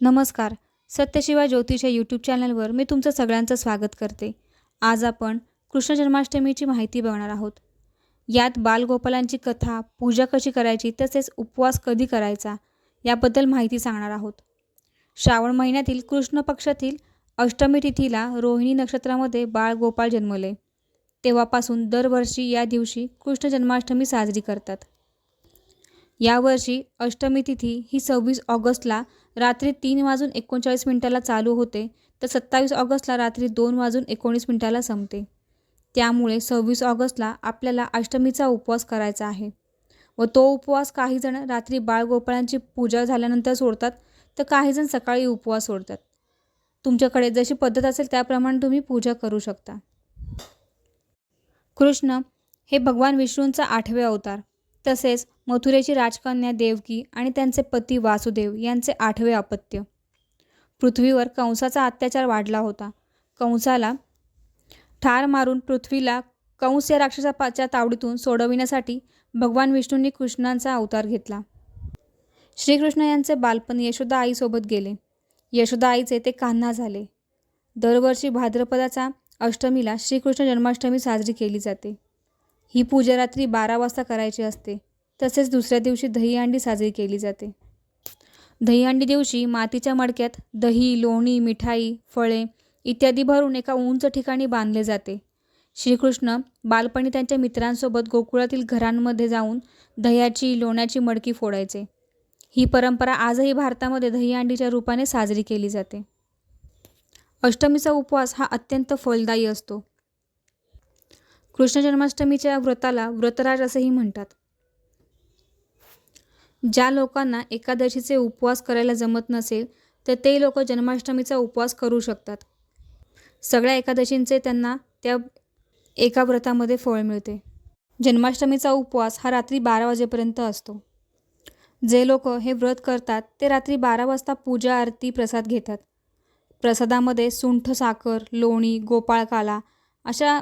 नमस्कार. सत्यशिवा ज्योतिष या यूट्यूब चॅनलवर मी तुमचं सगळ्यांचं स्वागत करते. आज आपण कृष्ण जन्माष्टमीची माहिती बघणार आहोत. यात बालगोपालांची कथा पूजा कशी करायची तसेच उपवास कधी करायचा याबद्दल माहिती सांगणार आहोत. श्रावण महिन्यातील कृष्ण पक्षातील अष्टमी तिथीला रोहिणी नक्षत्रामध्ये बाळगोपाळ जन्मले. तेव्हापासून दरवर्षी या दिवशी कृष्ण जन्माष्टमी साजरी करतात. यावर्षी अष्टमी तिथी ही सव्वीस ऑगस्टला रात्री तीन वाजून एकोणचाळीस मिनिटाला चालू होते तर सत्तावीस ऑगस्टला रात्री दोन वाजून एकोणीस मिनिटाला संपते. त्यामुळे सव्वीस ऑगस्टला आपल्याला अष्टमीचा उपवास करायचा आहे व तो उपवास काहीजण रात्री बाळगोपाळांची पूजा झाल्यानंतर सोडतात तर काहीजण सकाळी उपवास सोडतात. तुमच्याकडे जशी पद्धत असेल त्याप्रमाणे तुम्ही पूजा करू शकता. कृष्ण हे भगवान विष्णूंचा आठवे अवतार. तसेच मथुरेची राजकन्या देवकी आणि त्यांचे पती वासुदेव यांचे आठवे अपत्य. पृथ्वीवर कंसाचा अत्याचार वाढला होता. कंसाला ठार मारून पृथ्वीला कंस या राक्षसाच्या तावडीतून सोडविण्यासाठी भगवान विष्णूंनी कृष्णांचा अवतार घेतला. श्रीकृष्ण यांचे बालपण यशोदा आईसोबत गेले. यशोदा आईचे ते कान्हा झाले. दरवर्षी भाद्रपदाचा अष्टमीला श्रीकृष्ण जन्माष्टमी साजरी केली जाते. ही पूजा रात्री बारा वाजता करायची असते. तसेच दुसऱ्या दिवशी दहीहंडी साजरी केली जाते. दहीहंडी दिवशी मातीच्या मडक्यात दही लोणी मिठाई फळे इत्यादी भरून एका उंच ठिकाणी बांधले जाते. श्रीकृष्ण बालपणी त्यांच्या मित्रांसोबत गोकुळातील घरांमध्ये जाऊन दह्याची लोण्याची मडकी फोडायचे. ही परंपरा आजही भारतामध्ये दहीहंडीच्या रूपाने साजरी केली जाते. अष्टमीचा उपवास हा अत्यंत फलदायी असतो. कृष्ण जन्माष्टमीच्या व्रताला व्रतराज असेही म्हणतात. ज्या लोकांना एकादशीचे उपवास करायला जमत नसेल तर ते लोक जन्माष्टमीचा उपवास करू शकतात. सगळ्या एकादशींचे त्यांना त्या एका व्रतामध्ये फळ मिळते. जन्माष्टमीचा उपवास हा रात्री बारा वाजेपर्यंत असतो. जे लोक हे व्रत करतात ते रात्री बारा वाजता पूजा आरती प्रसाद घेतात. प्रसादामध्ये सुंठ साखर लोणी गोपाळकाला अशा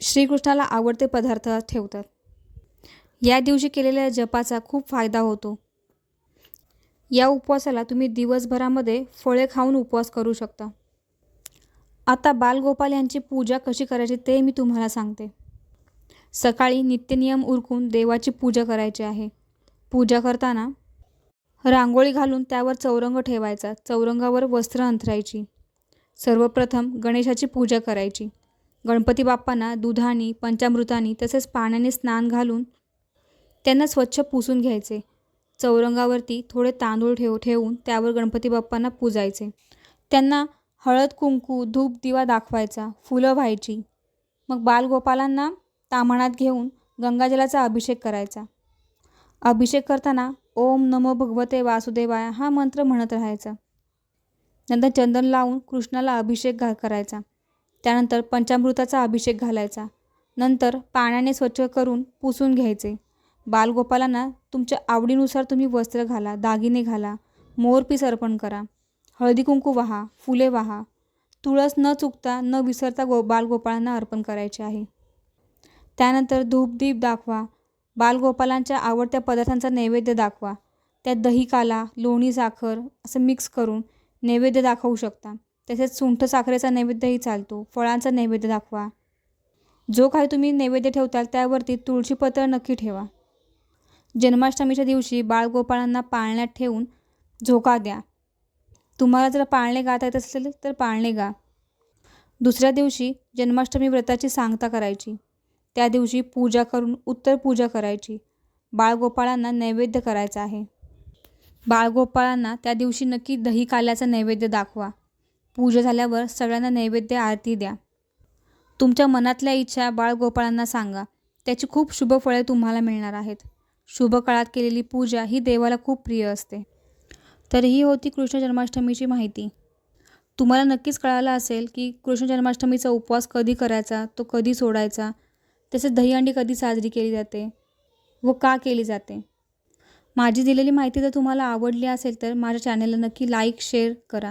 श्रीकृष्णाला आवडते पदार्थ ठेवतात. या दिवशी केलेल्या जपाचा खूप फायदा होतो. या उपवासाला तुम्ही दिवसभरामध्ये फळे खाऊन उपवास करू शकता. आता बालगोपाल यांची पूजा कशी करायची ते मी तुम्हाला सांगते. सकाळी नित्यनियम उरकून देवाची पूजा करायची आहे. पूजा करताना रांगोळी घालून त्यावर चौरंग ठेवायचा. चौरंगावर वस्त्र अंथरायची. सर्वप्रथम गणेशाची पूजा करायची. गणपती बाप्पांना दुधानी पंचामृतानी तसेच पाण्याने स्नान घालून त्यांना स्वच्छ पुसून घ्यायचे. चौरंगावरती थोडे तांदूळ ठेव ठेवून त्यावर गणपती बाप्पांना पूजायचे. त्यांना हळद कुंकू धूप दिवा दाखवायचा फुलं व्हायची. मग बालगोपालांना तामणात घेऊन गंगाजलाचा अभिषेक करायचा. अभिषेक करताना ओम नमो भगवते वासुदेवाय हा मंत्र म्हणत राहायचा. नंतर चंदन लावून कृष्णाला अभिषेक घा करायचा. त्यानंतर पंचामृताचा अभिषेक घालायचा. नंतर पाण्याने स्वच्छ करून पुसून घ्यायचे. बालगोपालांना तुमच्या आवडीनुसार तुम्ही वस्त्र घाला दागिने घाला मोरपीस अर्पण करा. हळदी कुंकू वाहा फुले वाहा. तुळस न चुकता न विसरता गो बालगोपाळांना अर्पण करायचे आहे. त्यानंतर धूपदीप दाखवा. बालगोपालांच्या आवडत्या पदार्थांचा नैवेद्य दाखवा. त्यात दही काला लोणी साखर असं मिक्स करून नैवेद्य दाखवू शकता. तसेच सुंठ साखरेचा नैवेद्यही चालतो. फळांचा नैवेद्य दाखवा. जो काही तुम्ही नैवेद्य ठेवताल त्यावरती तुळशीपत्र नक्की ठेवा. जन्माष्टमीच्या दिवशी बाळगोपाळांना पाळण्यात ठेवून झोका द्या. तुम्हाला जर पाळणे गाता येत असेल तर पाळणे गा. दुसऱ्या दिवशी जन्माष्टमी व्रताची सांगता करायची. त्या दिवशी पूजा करून उत्तर पूजा करायची. बाळगोपाळांना नैवेद्य करायचा आहे. बाळगोपाळांना त्या दिवशी नक्की दही काल्याचा नैवेद्य दाखवा. पूजा झाल्यावर सगळ्यांना नैवेद्य आरती द्या. तुमच्या मनातल्या इच्छा बाळगोपाळांना सांगा. त्याची खूप शुभ फळे तुम्हाला मिळणार आहेत. शुभ काळात केलेली पूजा ही देवाला खूप प्रिय असते. तर ही होती कृष्ण जन्माष्टमीची माहिती. तुम्हाला नक्कीच कळालं असेल की कृष्ण जन्माष्टमीचा उपवास कधी करायचा तो कधी सोडायचा तसेच दहीहंडी कधी साजरी केली जाते व का केली जाते. माझी दिलेली माहिती जर तुम्हाला आवडली असेल तर माझ्या चॅनलला नक्की लाईक शेअर करा.